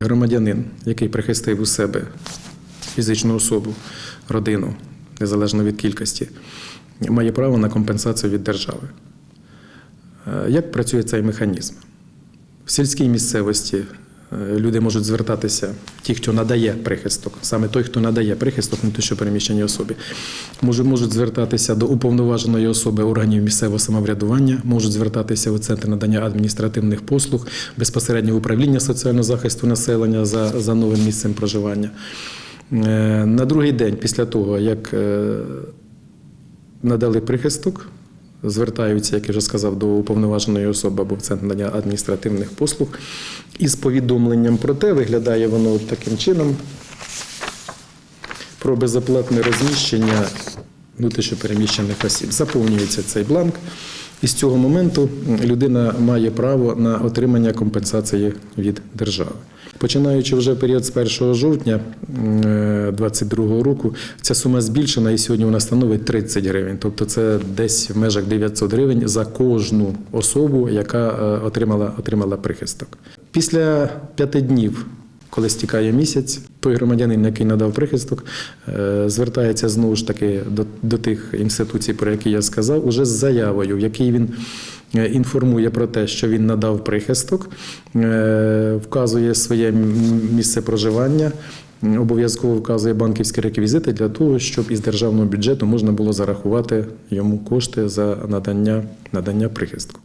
Громадянин, який прихистив у себе фізичну особу, родину, незалежно від кількості, має право на компенсацію від держави. Е, Як працює цей механізм? В сільській місцевості люди можуть звертатися, ті, хто надає прихисток, саме той, хто надає прихисток, не той, що переміщені особі, може- можуть звертатися до уповноваженої особи органів місцевого самоврядування, можуть звертатися у центр надання адміністративних послуг, безпосередньо в управління соціального захисту населення за, за новим місцем проживання. Е, На другий день після того, як е, надали прихисток, звертаються, як я вже сказав, до уповноваженої особи або в центр надання адміністративних послуг із повідомленням про те, виглядає воно таким чином про безоплатне розміщення внутрішньопереміщених осіб. Заповнюється цей бланк, і з цього моменту людина має право на отримання компенсації від держави. Починаючи вже період з 1 жовтня 2022 року, ця сума збільшена і сьогодні вона становить 30 гривень. Тобто це десь в межах 900 гривень за кожну особу, яка е, отримала, отримала прихисток. Після п'яти днів коли стікає місяць, той громадянин, який надав прихисток, е, звертається знову ж таки до, до тих інституцій, про які я сказав, уже з заявою, в якій він е, інформує про те, що він надав прихисток, е, вказує своє місце проживання. Обов'язково вказує банківські реквізити для того, щоб із державного бюджету можна було зарахувати йому кошти за надання, надання прихистку.